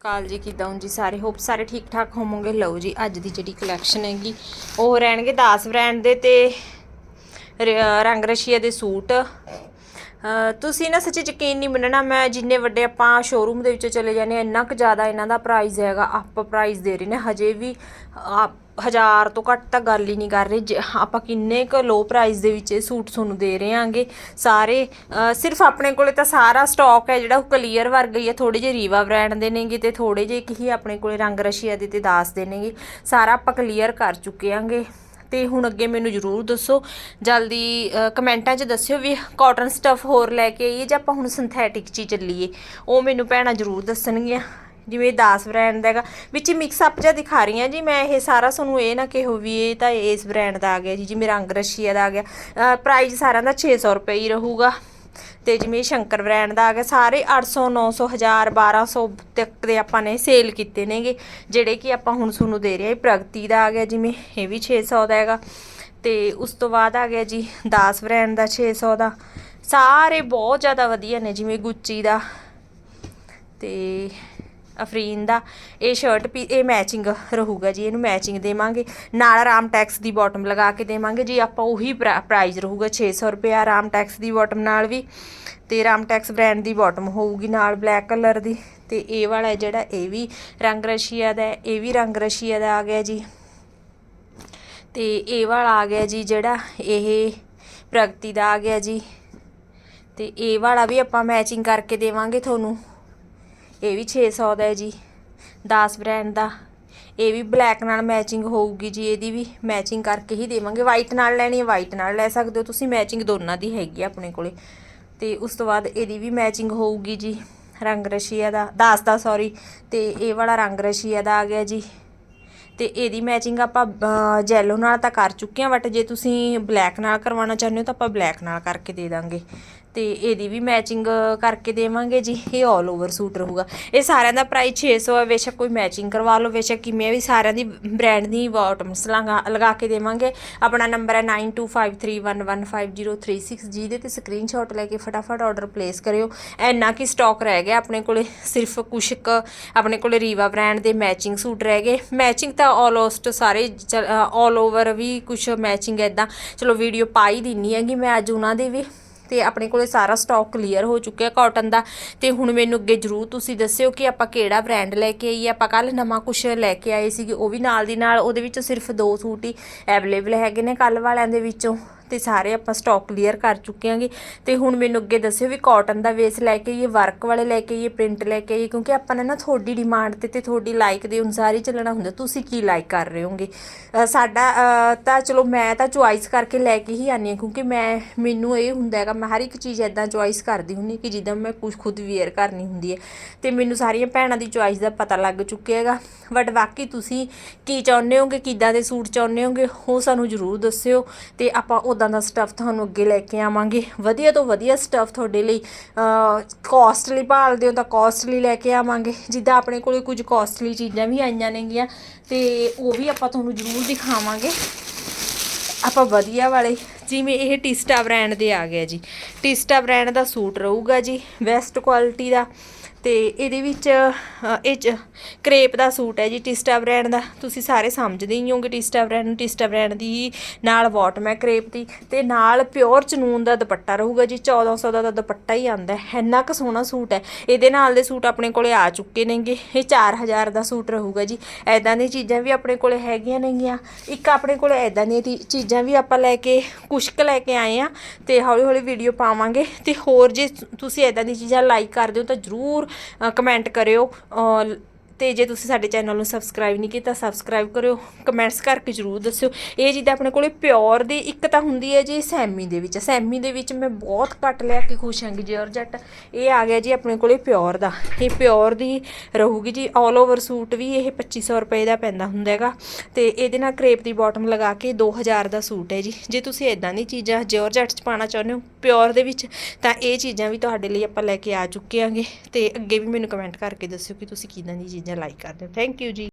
ਕਾਲ ਜੀ, ਕਿਦਾਂ ਹੋ ਜੀ ਸਾਰੇ? ਹੋਪ ਸਾਰੇ ਠੀਕ ਠਾਕ ਹੋਵੋਗੇ। ਲਓ ਜੀ, ਅੱਜ ਦੀ ਜਿਹੜੀ ਕਲੈਕਸ਼ਨ ਹੈਗੀ, ਉਹ ਰਹਿਣਗੇ 10 ਬ੍ਰਾਂਡ ਦੇ ਤੇ ਰੰਗ ਰਸ਼ੀਆ ਦੇ ਸੂਟ। ਤੁਸੀਂ ਨਾ ਸੱਚੀ ਯਕੀਨ ਨਹੀਂ ਮੰਨਣਾ ਮੈਂ ਜਿੰਨੇ ਵੱਡੇ ਆਪਾਂ ਸ਼ੋਰੂਮ ਦੇ ਵਿੱਚ ਚਲੇ ਜਾਂਦੇ ਆ ਇੰਨਾ ਕੁ ਜ਼ਿਆਦਾ ਇਹਨਾਂ ਦਾ ਪ੍ਰਾਈਸ ਹੈਗਾ ਅਪ ਪ੍ਰਾਈਸ ਦੇ ਰਹੇ ਨੇ। ਹਜੇ ਵੀ ਆ, ਹਜ਼ਾਰ ਤੋਂ ਘੱਟ ਤਾਂ ਗੱਲ ਹੀ ਨਹੀਂ ਕਰ ਰਹੇ। ਜੇ ਆਪਾਂ ਕਿੰਨੇ ਕੁ ਲੋ ਪ੍ਰਾਈਸ ਦੇ ਵਿੱਚ ਇਹ ਸੂਟ ਤੁਹਾਨੂੰ ਦੇ ਰਹੇ ਆਂਗੇ ਸਾਰੇ ਸਿਰਫ ਆਪਣੇ ਕੋਲੇ ਤਾਂ ਸਾਰਾ ਸਟਾਕ ਹੈ ਜਿਹੜਾ ਉਹ ਕਲੀਅਰ ਵਰਗਾ ਹੀ ਹੈ ਥੋੜੇ ਜਿਹੇ ਰੀਵਾ ਬ੍ਰਾਂਡ ਦੇ ਨੇਗੇ ਤੇ ਥੋੜੇ ਜਿਹੇ ਕਿ ਹੀ ਆਪਣੇ ਕੋਲੇ ਰੰਗ ਰਸ਼ੀਆ ਦੇ ਤੇ ਦਾਸ ਦੇ ਨੇਗੇ ਸਾਰਾ ਆਪਾਂ ਕਲੀਅਰ ਕਰ ਚੁੱਕੇ ਆਂਗੇ ਤੇ ਹੁਣ ਅੱਗੇ ਮੈਨੂੰ ਜਰੂਰ ਦੱਸੋ। ਜਲਦੀ ਕਮੈਂਟਾਂ 'ਚ ਦੱਸਿਓ ਵੀ ਕਾਟਨ ਸਟਫ ਹੋਰ ਲੈ ਕੇ ਆਈਏ ਜਾਂ ਆਪਾਂ ਹੁਣ ਸਿੰਥੈਟਿਕ 'ਚ ਹੀ ਚੱਲੀਏ। ਉਹ ਮੈਨੂੰ ਭੈਣਾਂ ਜਰੂਰ ਦੱਸਣਗੀਆਂ। ਜਿਵੇਂ ਦਾਸ ਬ੍ਰਾਂਡ ਦਾ ਹੈਗਾ। ਵਿੱਚ ਮਿਕਸ ਅਪ ਜਿਹਾ ਦਿਖਾ ਰਹੀ ਹਾਂ ਜੀ। ਮੈਂ ਇਹ ਸਾਰਾ ਤੁਹਾਨੂੰ ਇਹ ਨਾ ਕਿਹੋ ਵੀ ਇਹ ਤਾਂ ਇਸ ਬ੍ਰਾਂਡ ਦਾ ਆ ਗਿਆ ਜੀ। ਜਿਵੇਂ ਰੰਗ ਰਸ਼ੀਆ ਦਾ ਆ ਗਿਆ। ਪ੍ਰਾਈਸ ਸਾਰਿਆਂ ਦਾ 600 ਰੁਪਏ ਹੀ ਰਹੂਗਾ। ਤੇ ਜਿਵੇਂ ਸ਼ੰਕਰ ਬ੍ਰਾਂਡ ਦਾ ਆ ਗਿਆ, ਸਾਰੇ 800 900 1000 1200 ਤੱਕ ਦੇ ਆਪਾਂ ਨੇ ਸੇਲ ਕੀਤੇ ਨੇਗੇ, ਜਿਹੜੇ ਕਿ ਆਪਾਂ ਹੁਣ ਤੁਹਾਨੂੰ ਦੇ ਰਹੇ ਹਾਂ। ਪ੍ਰਗਤੀ ਦਾ ਆ ਗਿਆ ਜਿਵੇਂ, ਇਹ ਵੀ 600 ਦਾ ਹੈਗਾ। ਤੇ ਉਸ ਤੋਂ ਬਾਅਦ ਆ ਗਿਆ ਜੀ, ਦਾਸ ਬ੍ਰਾਂਡ ਦਾ 600 ਦਾ। ਸਾਰੇ ਬਹੁਤ ਜ਼ਿਆਦਾ ਵਧੀਆ ਨੇ, ਜਿਵੇਂ ਗੁੱਚੀ ਦਾ। ਤੇ ਅਫਰੀਨ ਦਾ, ਇਹ ਸ਼ਰਟ ਪੀ, ਇਹ ਮੈਚਿੰਗ ਰਹੂਗਾ ਜੀ, ਇਹਨੂੰ ਮੈਚਿੰਗ ਦੇਵਾਂਗੇ। ਨਾਲ ਰਾਮ ਟੈਕਸ ਦੀ ਬਾਟਮ ਲਗਾ ਕੇ ਦੇਵਾਂਗੇ। ਜੀ ਆਪਾਂ ਉਹੀ ਪ੍ਰਾਈਸ ਰਹੂਗਾ 600 ਰੁਪਏ ਰਾਮ ਟੈਕਸ ਦੀ ਬਾਟਮ ਨਾਲ ਵੀ, ਤੇ ਰਾਮ ਟੈਕਸ ਬ੍ਰਾਂਡ ਦੀ ਬਾਟਮ ਹੋਊਗੀ ਨਾਲ ਬਲੈਕ ਕਲਰ ਦੀ। ਤੇ ਇਹ ਵਾਲਾ ਜਿਹੜਾ ਇਹ ਵੀ ਰੰਗ ਰਸ਼ੀਆ ਦਾ ਇਹ ਵੀ ਰੰਗ ਰਸ਼ੀਆ ਦਾ ਆ ਗਿਆ ਜੀ। ਤੇ ਇਹ ਵਾਲਾ ਆ ਗਿਆ ਜੀ ਜਿਹੜਾ ਇਹ ਪ੍ਰਗਤੀ ਦਾ ਆ ਗਿਆ ਜੀ। ਤੇ ਇਹ ਵਾਲਾ ਵੀ ਆਪਾਂ ਮੈਚਿੰਗ ਕਰਕੇ ਦੇਵਾਂਗੇ ਤੁਹਾਨੂੰ। ਇਹ ਵੀ 600 ਦਾ ਹੈ ਜੀ 10 ਬ੍ਰਾਂਡ ਦਾ। ਇਹ ਵੀ ਬਲੈਕ ਨਾਲ ਮੈਚਿੰਗ ਹੋਊਗੀ ਜੀ, ਇਹਦੀ ਵੀ ਮੈਚਿੰਗ ਕਰਕੇ ਹੀ ਦੇਵਾਂਗੇ। ਵਾਈਟ ਨਾਲ ਲੈਣੀ ਹੈ ਵਾਈਟ ਨਾਲ ਲੈ ਸਕਦੇ ਹੋ ਤੁਸੀਂ। ਮੈਚਿੰਗ ਦੋਨਾਂ ਦੀ ਹੈਗੀ ਆ ਆਪਣੇ ਕੋਲੇ। ਤੇ ਉਸ ਤੋਂ ਬਾਅਦ ਇਹਦੀ ਵੀ ਮੈਚਿੰਗ ਹੋਊਗੀ ਜੀ, ਰੰਗ ਰਸ਼ੀਆ ਦਾ। 10 ਦਾ ਸੌਰੀ ਤੇ ਇਹ ਵਾਲਾ ਰੰਗ ਰਸ਼ੀਆ ਦਾ ਆ ਗਿਆ ਜੀ। ਤੇ ਇਹਦੀ ਮੈਚਿੰਗ ਆਪਾਂ ਜੈਲੋ ਨਾਲ ਤਾਂ ਕਰ ਚੁੱਕੇ ਹਾਂ ਬਟ ਜੇ ਤੁਸੀਂ ਬਲੈਕ ਨਾਲ ਕਰਵਾਉਣਾ ਚਾਹੁੰਦੇ ਹੋ ਤਾਂ ਆਪਾਂ ਬਲੈਕ ਨਾਲ ਕਰਕੇ ਦੇ ਦਾਂਗੇ। ਤੇ ਇਹਦੀ ਵੀ ਮੈਚਿੰਗ ਕਰਕੇ ਦੇਵਾਂਗੇ ਜੀ। ਇਹ 올 ਓਵਰ ਸੂਟ ਰਹੂਗਾ। ਇਹ ਸਾਰਿਆਂ ਦਾ ਪ੍ਰਾਈਸ 600 ਹੈ। ਬੇਸ਼ੱਕ ਕੋਈ ਮੈਚਿੰਗ ਕਰਵਾ ਲਓ। ਬੇਸ਼ੱਕ ਕਿਵੇਂ ਵੀ ਸਾਰਿਆਂ ਦੀ ਬ੍ਰਾਂਡ ਦੀ ਬਾਟਮਸ ਲਗਾ ਲਗਾ ਕੇ ਦੇਵਾਂਗੇ। ਆਪਣਾ ਨੰਬਰ ਹੈ 9253115036 ਜਿਹਦੇ ਤੇ ਸਕਰੀਨਸ਼ਾਟ ਲੈ ਕੇ ਫਟਾਫਟ ਆਰਡਰ ਪਲੇਸ ਕਰਿਓ। ਇੰਨਾ ਕੀ ਸਟਾਕ ਰਹਿ ਗਿਆ ਆਪਣੇ ਕੋਲੇ। ਸਿਰਫ ਕੁਛ ਕੁ ਆਪਣੇ ਕੋਲੇ ਰੀਵਾ ਬ੍ਰਾਂਡ ਦੇ ਮੈਚਿੰਗ ਸੂਟ ਰਹਿ ਗਏ। ਮੈਚਿੰਗ ਤਾਂ ਆਲਮੋਸਟ ਸਾਰੇ ਆਲ ਓਵਰ ਵੀ ਕੁਛ ਮੈਚਿੰਗ ਐਦਾਂ ਚਲੋ ਵੀਡੀਓ ਪਾਈ ਦਿੰਨੀ ਹੈਗੀ ਮੈਂ ਅੱਜ ਉਹਨਾਂ ਦੇ ਵੀ। ਤੇ ਆਪਣੇ ਕੋਲੇ ਸਾਰਾ ਸਟਾਕ ਕਲੀਅਰ ਹੋ ਚੁੱਕਿਆ ਕਾਟਨ ਦਾ। ਤੇ ਹੁਣ ਮੈਨੂੰ ਅੱਗੇ ਜਰੂਰ ਤੁਸੀਂ ਦੱਸਿਓ ਕਿ ਆਪਾਂ ਕਿਹੜਾ ਬ੍ਰਾਂਡ ਲੈ ਕੇ ਆਈਏ। ਆਪਾਂ ਕੱਲ ਨਵਾਂ ਕੁਝ ਲੈ ਕੇ ਆਏ ਸੀਗੇ, ਉਹ ਵੀ ਨਾਲ ਦੀ ਨਾਲ ਉਹਦੇ ਵਿੱਚੋਂ ਸਿਰਫ ਦੋ ਸੂਟ ਹੀ ਅਵੇਲੇਬਲ ਹੈਗੇ ਨੇ ਕੱਲ ਵਾਲਿਆਂ ਦੇ ਵਿੱਚੋਂ। ਤੇ ਸਾਰੇ ਆਪਾਂ ਸਟਾਕ ਕਲੀਅਰ ਕਰ ਚੁੱਕੇ ਆਂਗੇ ਤੇ ਹੁਣ ਮੈਨੂੰ ਅੱਗੇ ਦੱਸਿਓ ਵੀ ਕਾਟਨ ਦਾ ਵੇਸ ਲੈ ਕੇ ਆਈਏ ਵਰਕ ਵਾਲੇ ਲੈ ਕੇ ਆਈਏ ਪ੍ਰਿੰਟ ਲੈ ਕੇ ਆਈਏ, ਕਿਉਂਕਿ ਆਪਾਂ ਨੇ ਨਾ ਤੁਹਾਡੀ ਡਿਮਾਂਡ ਤੇ ਤੇ ਤੁਹਾਡੀ ਲਾਈਕ ਦੇ ਅਨੁਸਾਰ ਹੀ ਚੱਲਣਾ ਹੁੰਦਾ। ਤੁਸੀਂ ਕੀ ਲਾਈਕ ਕਰ ਰਹੇ ਹੋਗੇ ਸਾਡਾ ਤਾਂ ਚਲੋ ਮੈਂ ਤਾਂ ਚੁਆਇਸ ਕਰਕੇ ਲੈ ਕੇ ਹੀ ਆਨੀ ਹਾਂ, ਕਿਉਂਕਿ ਮੈਂ, ਮੈਨੂੰ ਇਹ ਹੁੰਦਾ ਹੈਗਾ, ਮੈਂ ਹਰ ਇੱਕ ਚੀਜ਼ ਐਦਾਂ ਚੁਆਇਸ ਕਰਦੀ ਹੁੰਦੀ ਕਿ ਜਿੱਦਾਂ ਮੈਂ ਕੁਝ ਖੁਦ ਵੇਅਰ ਕਰਨੀ ਹੁੰਦੀ ਹੈ। ਤੇ ਮੈਨੂੰ ਸਾਰੀਆਂ ਭੈਣਾਂ ਦੀ ਚੁਆਇਸ ਦਾ ਪਤਾ ਲੱਗ ਚੁੱਕਿਆ ਹੈਗਾ। ਬਟ ਬਾਕੀ ਤੁਸੀਂ ਕੀ ਚਾਹੁੰਦੇ ਹੋਗੇ ਕਿੱਦਾਂ ਦੇ ਸੂਟ ਚਾਹੁੰਦੇ ਹੋਗੇ ਉਹ ਸਾਨੂੰ ਜ਼ਰੂਰ ਦੱਸਿਓ ਤੇ ਆਪਾਂ ਉਦਾਂ ਦਾ ਸਟੱਫ ਤੁਹਾਨੂੰ ਅੱਗੇ ਲੈ ਕੇ ਆਵਾਂਗੇ। ਵਧੀਆ ਤੋਂ ਵਧੀਆ ਸਟੱਫ ਤੁਹਾਡੇ ਲਈ ਕਾਸਟਲੀ ਭਾਲਦੇ ਹੋ ਤਾਂ ਕਾਸਟਲੀ ਲੈ ਕੇ ਆਵਾਂਗੇ। ਜਿੱਦਾਂ ਆਪਣੇ ਕੋਲੇ ਕੁਝ ਕਾਸਟਲੀ ਚੀਜ਼ਾਂ ਵੀ ਆਈਆਂ ਨੇਗੀਆਂ, ਤੇ ਉਹ ਵੀ ਆਪਾਂ ਤੁਹਾਨੂੰ ਜ਼ਰੂਰ ਦਿਖਾਵਾਂਗੇ। ਆਪਾਂ ਵਧੀਆ ਵਾਲੇ, ਜਿਵੇਂ ਇਹ ਟਿਸਟਾ ਬ੍ਰਾਂਡ ਦੇ ਆ ਗਿਆ ਜੀ। ਟਿਸਟਾ ਬ੍ਰਾਂਡ ਦਾ ਸੂਟ ਰਹੂਗਾ ਜੀ ਬੈਸਟ ਕੁਆਲਿਟੀ ਦਾ। ਤੇ ਇਹਦੇ ਵਿੱਚ ਇਹ ਚ ਕਰੇਪ ਦਾ ਸੂਟ ਹੈ ਜੀ, ਟਿਸਟਾ ਬ੍ਰਾਂਡ ਦਾ। ਤੁਸੀਂ ਸਾਰੇ ਸਮਝਦੇ ਹੀ ਹੋਗੇ ਟਿਸਟਾ ਬ੍ਰਾਂਡ ਨੂੰ। ਟਿਸਟਾ ਬ੍ਰਾਂਡ ਦੀ ਨਾਲ ਬਾਟਮ ਹੈ ਕਰੇਪ ਦੀ ਤੇ ਨਾਲ ਪਿਓਰ ਚਨੂਨ ਦਾ ਦੁਪੱਟਾ ਰਹੂਗਾ ਜੀ। 1400 ਦਾ ਤਾਂ ਦੁਪੱਟਾ ਹੀ ਆਂਦਾ ਹੈ। ਇੰਨਾ ਕੁ ਸੋਹਣਾ ਸੂਟ ਹੈ। ਇਹਦੇ ਨਾਲ ਦੇ ਸੂਟ ਆਪਣੇ ਕੋਲੇ ਆ ਚੁੱਕੇ ਨੇਗੇ। ਇਹ 4000 ਦਾ ਸੂਟ ਰਹੂਗਾ ਜੀ। ਐਦਾਂ ਦੀਆਂ ਚੀਜ਼ਾਂ ਵੀ ਆਪਣੇ ਕੋਲੇ ਹੈਗੀਆਂ ਨੇਗੀਆਂ। ਇੱਕ ਆਪਣੇ ਕੋਲੇ ਐਦਾਂ ਦੀਆਂ ਤੀ- ਚੀਜ਼ਾਂ ਵੀ ਆਪਾਂ ਲੈ ਕੇ, ਕੁਸ਼ਕ ਲੈ ਕੇ ਆਏ ਆ ਤੇ ਹੌਲੀ ਹੌਲੀ ਵੀਡੀਓ ਪਾਵਾਂਗੇ। ਤੇ ਹੋਰ ਜੇ ਤੁਸੀਂ ਐਦਾਂ ਦੀ ਚੀਜ਼ਾਂ ਲਾਈਕ ਕਰਦੇ ਹੋ ਤਾਂ ਜਰੂਰ ਕਮੈਂਟ ਕਰਿਓ ਤੇ ਜੇ ਤੁਸੀਂ ਸਾਡੇ ਚੈਨਲ ਨੂੰ ਸਬਸਕ੍ਰਾਈਬ ਨਹੀਂ ਕੀਤਾ ਸਬਸਕ੍ਰਾਈਬ ਕਰਿਓ ਕਮੈਂਟਸ ਕਰਕੇ ਜਰੂਰ ਦੱਸਿਓ। ਇਹ ਜਿੱਦਾਂ ਆਪਣੇ ਕੋਲੇ ਪਿਓਰ ਦੀ ਇੱਕ ਤਾਂ ਹੁੰਦੀ ਹੈ ਜੀ ਸੈਮੀ ਦੇ ਵਿੱਚ। ਸੈਮੀ ਦੇ ਵਿੱਚ ਮੈਂ ਬਹੁਤ ਘੱਟ ਲਿਆ ਕੇ ਖੁਸ਼ ਹਾਂਗੀ ਜੋਰਜੱਟ ਇਹ ਆ ਗਿਆ ਜੀ ਆਪਣੇ ਕੋਲੇ ਪਿਓਰ ਦਾ। ਇਹ ਪਿਓਰ ਦੀ ਰਹੂਗੀ ਜੀ ਆਲ ਓਵਰ ਸੂਟ ਵੀ ਇਹ 2500 ਰੁਪਏ ਦਾ ਪੈਂਦਾ ਹੁੰਦਾ ਹੈਗਾ। ਤੇ ਇਹਦੇ ਨਾਲ ਕਰੇਪ ਦੀ ਬਾਟਮ ਲਗਾ ਕੇ 2000 ਦਾ ਸੂਟ ਹੈ ਜੀ। ਜੇ ਤੁਸੀਂ ਇਦਾਂ ਦੀ ਚੀਜ਼ਾਂ ਜੋਰਜੱਟ ਚ ਪਾਣਾ ਚਾਹੁੰਦੇ ਹੋ ਪਿਓਰ ਦੇ ਵਿੱਚ, ਤਾਂ ਇਹ ਚੀਜ਼ਾਂ ਵੀ ਤੁਹਾਡੇ ਲਈ ਆਪਾਂ ਲੈ ਕੇ ਆ ਚੁੱਕੇ ਆਂਗੇ। ਤੇ ਅੱਗੇ ਵੀ ਮੈਨੂੰ ਕਮੈਂਟ ਕਰਕੇ ਦੱਸਿਓ ਕਿ ਤੁਸੀਂ ਕਿਦਾਂ ਦੀ ਚੀਜ਼ਾਂ ਲਾਈਕ ਕਰਦੇ ਹੋ ਥੈਂਕ ਯੂ ਜੀ